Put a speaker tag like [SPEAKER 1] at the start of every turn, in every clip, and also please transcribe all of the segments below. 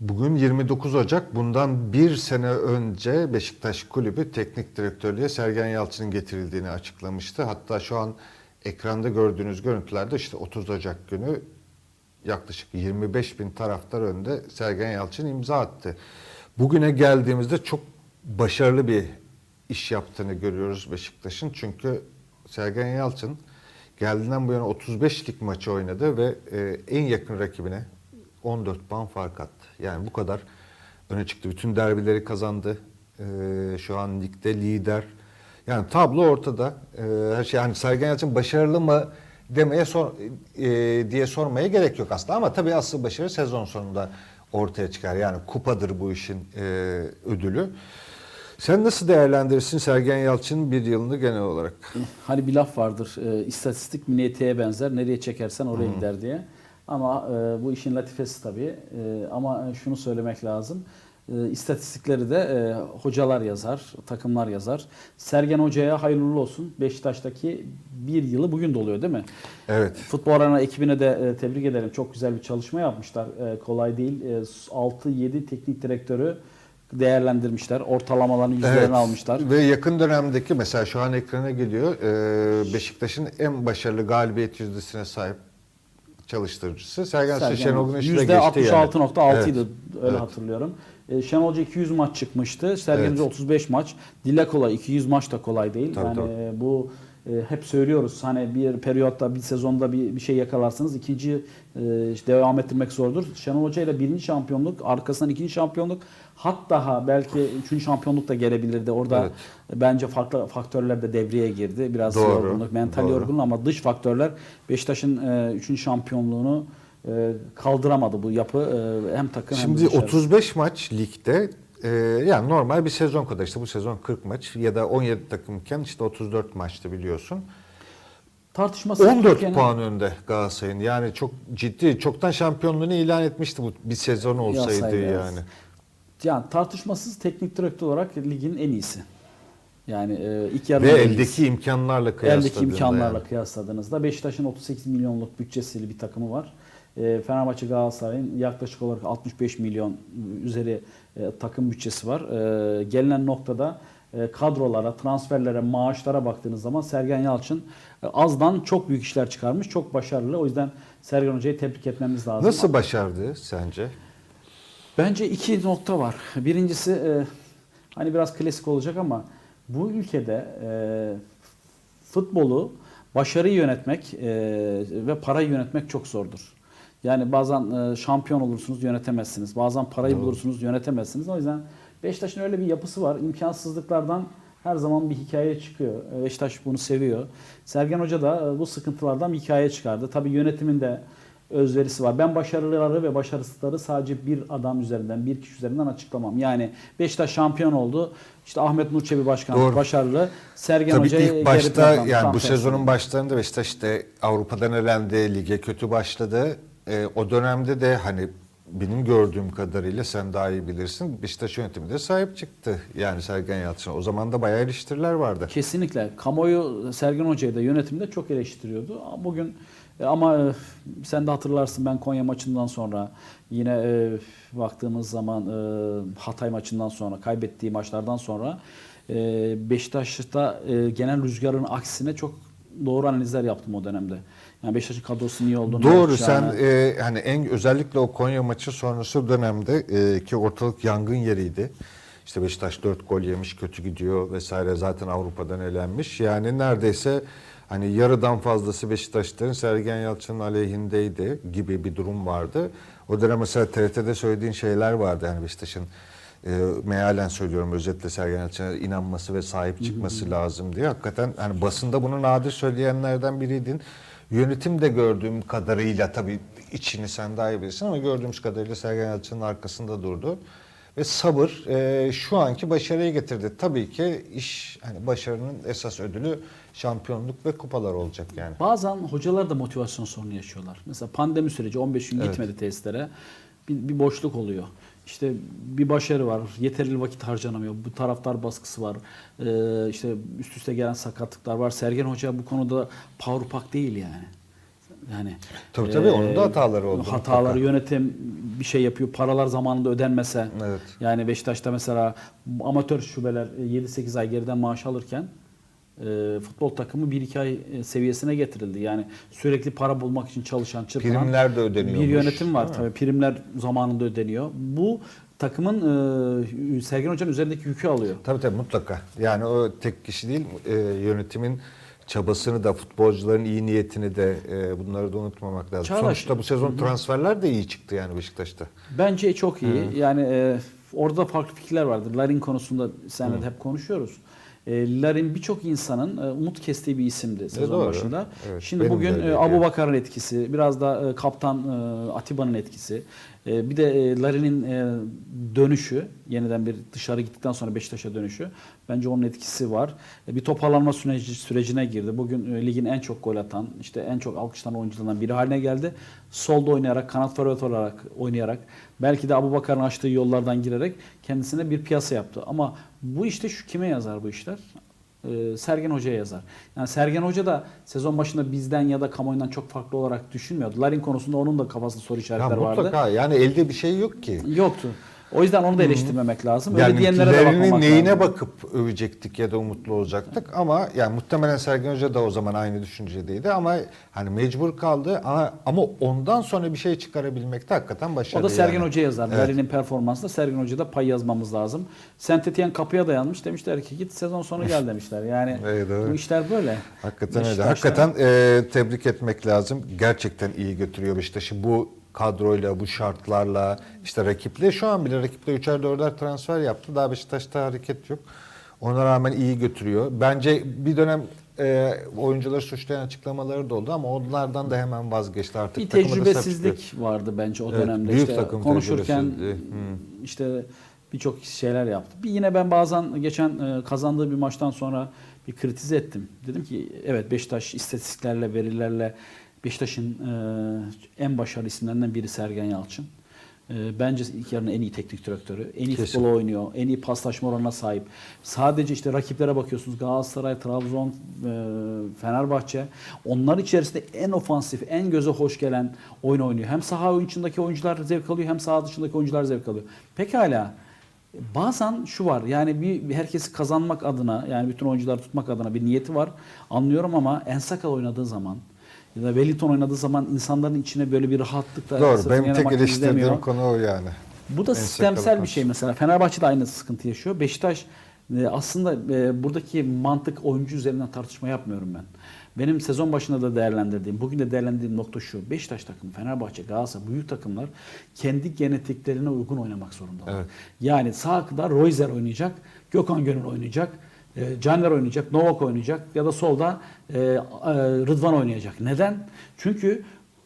[SPEAKER 1] Bugün 29 Ocak. Bundan bir sene önce Beşiktaş Kulübü teknik direktörlüğe Sergen Yalçın'ın getirildiğini açıklamıştı. Hatta şu an ekranda gördüğünüz görüntülerde işte 30 Ocak günü yaklaşık 25 bin taraftar önünde Sergen Yalçın imza attı. Bugüne geldiğimizde çok başarılı bir iş yaptığını görüyoruz Beşiktaş'ın. Çünkü Sergen Yalçın geldiğinden bu yana 35 lig maçı oynadı ve e, en yakın rakibine 14 puan fark attı. Yani bu kadar öne çıktı. Bütün derbileri kazandı. E, şu an ligde lider. Yani tablo ortada. E, her şey yani Sergen Yalçın başarılı mı demeye sor, e, diye sormaya gerek yok aslında ama tabii asıl başarı sezon sonunda ortaya çıkar. Yani kupadır bu işin e, ödülü. Sen nasıl değerlendirirsin Sergen Yalçın'ın bir yılını genel olarak?
[SPEAKER 2] Hani bir laf vardır, e, istatistik miniyeteye benzer, nereye çekersen oraya gider diye. Ama e, bu işin latifesi tabii. E, ama şunu söylemek lazım. E, istatistikleri de e, hocalar yazar, takımlar yazar. Sergen Hoca'ya hayırlı olsun. Beşiktaş'taki bir yılı bugün doluyor değil mi?
[SPEAKER 1] Evet.
[SPEAKER 2] Futbol Arena ekibine de e, tebrik ederim. Çok güzel bir çalışma yapmışlar. E, kolay değil. E, 6-7 teknik direktörü değerlendirmişler. Ortalamalarını yüzlerini almışlar.
[SPEAKER 1] Ve yakın dönemdeki mesela şu an ekrana geliyor e, Beşiktaş'ın en başarılı galibiyet yüzdesine sahip çalıştırıcısı Sergen, Sergen Şenol Güneş'i de geçti yani.
[SPEAKER 2] %66.6 idi
[SPEAKER 1] Evet.
[SPEAKER 2] öyle
[SPEAKER 1] Evet.
[SPEAKER 2] hatırlıyorum. E, Şenol Hoca 200 maç çıkmıştı. Sergen
[SPEAKER 1] Evet.
[SPEAKER 2] Hoca 35 maç. Dile kolay 200 maç da kolay değil.
[SPEAKER 1] Tabii,
[SPEAKER 2] yani
[SPEAKER 1] tabii.
[SPEAKER 2] e, bu hep söylüyoruz. Hani bir periyotta bir sezonda bir, bir şey yakalarsınız. ikinci e, işte devam ettirmek zordur. Şenol Hoca ile birinci şampiyonluk, arkasından ikinci şampiyonluk, hatta belki üçüncü şampiyonluk da gelebilirdi. Orada
[SPEAKER 1] Evet.
[SPEAKER 2] bence farklı faktörler de devreye girdi. Biraz
[SPEAKER 1] Doğru,
[SPEAKER 2] yorgunluk, mental
[SPEAKER 1] doğru.
[SPEAKER 2] yorgunluk ama dış faktörler Beşiktaş'ın e, üçüncü şampiyonluğunu e, kaldıramadı bu yapı e, hem takım hem
[SPEAKER 1] Şimdi
[SPEAKER 2] de dışarı.
[SPEAKER 1] 35 maç ligde e, yani normal bir sezon kadar işte bu sezon 40 maç ya da 17 takımken işte 34 maçtı biliyorsun.
[SPEAKER 2] tartışması
[SPEAKER 1] 14
[SPEAKER 2] Türkiye'nin-
[SPEAKER 1] puan önde Galatasaray'ın. Yani çok ciddi, çoktan şampiyonluğunu ilan etmişti bu bir sezon olsaydı
[SPEAKER 2] Yazsaydı, evet.
[SPEAKER 1] yani.
[SPEAKER 2] Yani tartışmasız teknik direktör olarak ligin en iyisi. Yani e, ilk yarı
[SPEAKER 1] Ve eldeki imkanlarla kıyasladığında.
[SPEAKER 2] eldeki imkanlarla
[SPEAKER 1] yani.
[SPEAKER 2] kıyasladığınızda Beşiktaş'ın 38 milyonluk bütçesiyle bir takımı var. E, Fenerbahçe Galatasaray'ın yaklaşık olarak 65 milyon üzeri e, takım bütçesi var. E, gelinen noktada kadrolara, transferlere, maaşlara baktığınız zaman Sergen Yalçın azdan çok büyük işler çıkarmış. Çok başarılı. O yüzden Sergen Hoca'yı tebrik etmemiz lazım.
[SPEAKER 1] Nasıl başardı sence?
[SPEAKER 2] Bence iki nokta var. Birincisi hani biraz klasik olacak ama bu ülkede futbolu başarıyı yönetmek ve parayı yönetmek çok zordur. Yani bazen e, şampiyon olursunuz yönetemezsiniz. Bazen parayı
[SPEAKER 1] Doğru.
[SPEAKER 2] bulursunuz yönetemezsiniz. O yüzden Beşiktaş'ın öyle bir yapısı var. İmkansızlıklardan her zaman bir hikaye çıkıyor. Beşiktaş bunu seviyor. Sergen Hoca da e, bu sıkıntılardan bir hikaye çıkardı. Tabii yönetimin de özverisi var. Ben başarıları ve başarısızları sadece bir adam üzerinden, bir kişi üzerinden açıklamam. Yani Beşiktaş şampiyon oldu. İşte Ahmet Nur Çebi başkan
[SPEAKER 1] Doğru.
[SPEAKER 2] başarılı. Sergen
[SPEAKER 1] Tabii
[SPEAKER 2] Hoca'yı
[SPEAKER 1] ki ilk başta yani bu sezonun başlarında Beşiktaş işte Avrupa'dan elendi, lige kötü başladı. E, o dönemde de hani benim gördüğüm kadarıyla sen daha iyi bilirsin. Beşiktaş yönetimi de sahip çıktı. Yani Sergen Yalçın'a. O zaman da bayağı eleştiriler vardı.
[SPEAKER 2] Kesinlikle. Kamuoyu Sergen Hoca'yı da yönetimde çok eleştiriyordu. Bugün e, ama e, sen de hatırlarsın ben Konya maçından sonra yine e, baktığımız zaman e, Hatay maçından sonra kaybettiği maçlardan sonra e, Beşiktaş'ta e, genel rüzgarın aksine çok doğru analizler yaptım o dönemde. Yani Beşiktaş'ın kadrosunun iyi olduğunu
[SPEAKER 1] Doğru sen e, hani en özellikle o Konya maçı sonrası dönemde e, ki ortalık yangın yeriydi. İşte Beşiktaş 4 gol yemiş, kötü gidiyor vesaire zaten Avrupa'dan elenmiş. Yani neredeyse hani yarıdan fazlası Beşiktaşların Sergen Yalçın'ın aleyhindeydi gibi bir durum vardı. O dönem mesela TRT'de söylediğin şeyler vardı. Yani Beşiktaş'ın e, mealen söylüyorum özetle Sergen Yalçın'a inanması ve sahip çıkması lazım diye. Hakikaten hani basında bunu nadir söyleyenlerden biriydin. Yönetim de gördüğüm kadarıyla tabii içini sen daha iyi bilirsin ama gördüğümüz kadarıyla Sergen Yalçın'ın arkasında durdu. Ve sabır e, şu anki başarıyı getirdi. Tabii ki iş hani başarının esas ödülü şampiyonluk ve kupalar olacak yani.
[SPEAKER 2] Bazen hocalar da motivasyon sorunu yaşıyorlar. Mesela pandemi süreci 15 gün
[SPEAKER 1] Evet.
[SPEAKER 2] gitmedi testlere. Bir, bir boşluk oluyor. İşte bir başarı var. Yeterli vakit harcanamıyor. Bu taraftar baskısı var. Ee, işte üst üste gelen sakatlıklar var. Sergen Hoca bu konuda pack değil yani. Yani
[SPEAKER 1] Tabii tabii, onun da hataları oldu
[SPEAKER 2] Hataları
[SPEAKER 1] mutlaka.
[SPEAKER 2] yönetim bir şey yapıyor. Paralar zamanında ödenmese.
[SPEAKER 1] Evet.
[SPEAKER 2] Yani Beşiktaş'ta mesela amatör şubeler 7-8 ay geriden maaş alırken e, futbol takımı 1-2 ay e, seviyesine getirildi. Yani sürekli para bulmak için çalışan, çırpınan
[SPEAKER 1] Primler de ödeniyormuş,
[SPEAKER 2] bir yönetim var. Tabii primler zamanında ödeniyor. Bu takımın e, Sergen Hoca'nın üzerindeki yükü alıyor.
[SPEAKER 1] Tabii tabii mutlaka. Yani o tek kişi değil, e, yönetimin çabasını da, futbolcuların iyi niyetini de e, bunları da unutmamak lazım.
[SPEAKER 2] Çağdaş-
[SPEAKER 1] Sonuçta bu sezon transferler de iyi çıktı yani Beşiktaş'ta.
[SPEAKER 2] Bence çok iyi. Yani e, orada farklı fikirler vardır. Larin konusunda seninle de hep konuşuyoruz. E, Larin birçok insanın e, umut kestiği bir isimdi sezon
[SPEAKER 1] doğru.
[SPEAKER 2] başında.
[SPEAKER 1] Evet,
[SPEAKER 2] Şimdi
[SPEAKER 1] benim de
[SPEAKER 2] bugün e, Abu
[SPEAKER 1] yani.
[SPEAKER 2] Bakar'ın etkisi, biraz da e, kaptan e, Atiba'nın etkisi, e, bir de e, e, dönüşü, yeniden bir dışarı gittikten sonra Beşiktaş'a dönüşü. Bence onun etkisi var. E, bir toparlanma süreci, sürecine girdi. Bugün e, ligin en çok gol atan, işte en çok alkışlanan oyuncularından biri haline geldi. Solda oynayarak, kanat forvet olarak oynayarak, belki de Abu Bakar'ın açtığı yollardan girerek kendisine bir piyasa yaptı. Ama bu işte şu kime yazar bu işler? Ee, Sergen Hoca'ya yazar. Yani Sergen Hoca da sezon başında bizden ya da kamuoyundan çok farklı olarak düşünmüyordu. Larin konusunda onun da kafasında soru
[SPEAKER 1] Ya
[SPEAKER 2] işaretleri vardı.
[SPEAKER 1] mutlaka yani elde bir şey yok ki.
[SPEAKER 2] Yoktu. O yüzden onu da eleştirmemek lazım. Öyle
[SPEAKER 1] Yani
[SPEAKER 2] diyenlere de bakmamak
[SPEAKER 1] neyine
[SPEAKER 2] lazım.
[SPEAKER 1] bakıp övecektik ya da umutlu olacaktık ama yani muhtemelen Sergen Hoca da o zaman aynı düşüncedeydi ama hani mecbur kaldı ama, ama ondan sonra bir şey çıkarabilmekte hakikaten başarılı.
[SPEAKER 2] O da Sergen
[SPEAKER 1] yani.
[SPEAKER 2] Hoca yazar.
[SPEAKER 1] Evet.
[SPEAKER 2] Larin'in performansında Sergen Hoca'da pay yazmamız lazım. Saint Etienne kapıya dayanmış. Demişler ki git sezon sonu gel demişler. Yani
[SPEAKER 1] Evet,
[SPEAKER 2] bu işler böyle.
[SPEAKER 1] Hakikaten öyle.
[SPEAKER 2] Beşiktaş'ta-
[SPEAKER 1] Hakikaten e, tebrik etmek lazım. Gerçekten iyi götürüyor Beşiktaş'ı bu kadroyla, bu şartlarla, işte rakiple. Şu an bile rakiple üçer dörder transfer yaptı. Daha Beşiktaş'ta hareket yok. Ona rağmen iyi götürüyor. Bence bir dönem e, oyuncuları suçlayan açıklamaları da oldu ama onlardan da hemen vazgeçti artık.
[SPEAKER 2] Bir tecrübesizlik vardı bence o
[SPEAKER 1] Evet,
[SPEAKER 2] dönemde.
[SPEAKER 1] büyük
[SPEAKER 2] işte
[SPEAKER 1] takım
[SPEAKER 2] konuşurken.
[SPEAKER 1] Hı.
[SPEAKER 2] işte birçok şeyler yaptı. Bir yine ben bazen geçen e, kazandığı bir maçtan sonra bir kritize ettim. Dedim ki evet Beşiktaş istatistiklerle, verilerle Beşiktaş'ın e, en başarılı isimlerinden biri Sergen Yalçın. E, Bence ilk yarının en iyi teknik direktörü. En iyi
[SPEAKER 1] Kesin.
[SPEAKER 2] futbol oynuyor. En iyi paslaşma oranına sahip. Sadece işte rakiplere bakıyorsunuz. Galatasaray, Trabzon, e, Fenerbahçe. Onlar içerisinde en ofansif, en göze hoş gelen oyun oynuyor. Hem saha içindeki oyuncular zevk alıyor hem saha dışındaki oyuncular zevk alıyor. Pekala. Bazen şu var yani bir bir herkesi kazanmak adına yani bütün oyuncuları tutmak adına bir niyeti var. Anlıyorum ama Ensakal oynadığı zaman ya da Wellington oynadığı zaman insanların içine böyle bir rahatlıkla
[SPEAKER 1] Doğru. Benim tek eleştirdiğim
[SPEAKER 2] izlemiyor.
[SPEAKER 1] konu o yani.
[SPEAKER 2] Bu da
[SPEAKER 1] En
[SPEAKER 2] sistemsel bir şey mesela. Fenerbahçe de aynı sıkıntı yaşıyor. Beşiktaş e, aslında e, buradaki mantık oyuncu üzerinden tartışma yapmıyorum ben. Benim sezon başında da değerlendirdiğim, bugün de değerlendirdiğim nokta şu. Beşiktaş takımı, Fenerbahçe, Galatasaray büyük takımlar kendi genetiklerine uygun oynamak zorundalar.
[SPEAKER 1] Evet.
[SPEAKER 2] Yani sağ kıda Royzer oynayacak, Gökhan Gönül oynayacak, e, Caner oynayacak, Novak oynayacak ya da solda e, e, Rıdvan oynayacak. Neden? Çünkü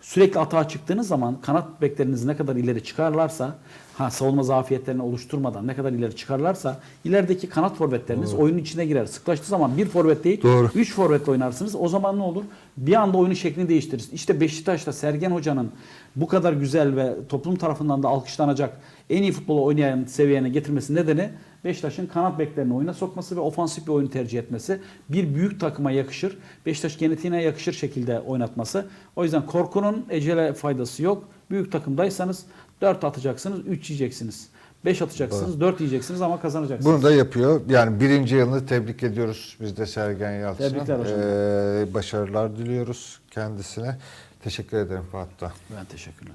[SPEAKER 2] sürekli atağa çıktığınız zaman kanat bekleriniz ne kadar ileri çıkarlarsa ha savunma zafiyetlerini oluşturmadan ne kadar ileri çıkarlarsa ilerideki kanat forvetleriniz oyunun içine girer. Sıklaştığı zaman bir forvet değil
[SPEAKER 1] Doğru.
[SPEAKER 2] 3 forvetle oynarsınız. O zaman ne olur? Bir anda oyunun şeklini değiştirir. İşte Beşiktaş'ta Sergen Hoca'nın bu kadar güzel ve toplum tarafından da alkışlanacak en iyi futbolu oynayan seviyene getirmesi nedeni Beşiktaş'ın kanat beklerini oyuna sokması ve ofansif bir oyun tercih etmesi. Bir büyük takıma yakışır. Beşiktaş genetiğine yakışır şekilde oynatması. O yüzden korkunun ecele faydası yok. Büyük takımdaysanız 4 atacaksınız, 3 yiyeceksiniz. 5 atacaksınız, 4 yiyeceksiniz ama kazanacaksınız.
[SPEAKER 1] Bunu da yapıyor. Yani birinci yılını tebrik ediyoruz biz de Sergen Yalçın'a.
[SPEAKER 2] Tebrikler hocam.
[SPEAKER 1] Ee, başarılar diliyoruz kendisine. Teşekkür ederim Fatih.
[SPEAKER 2] Ben teşekkürler.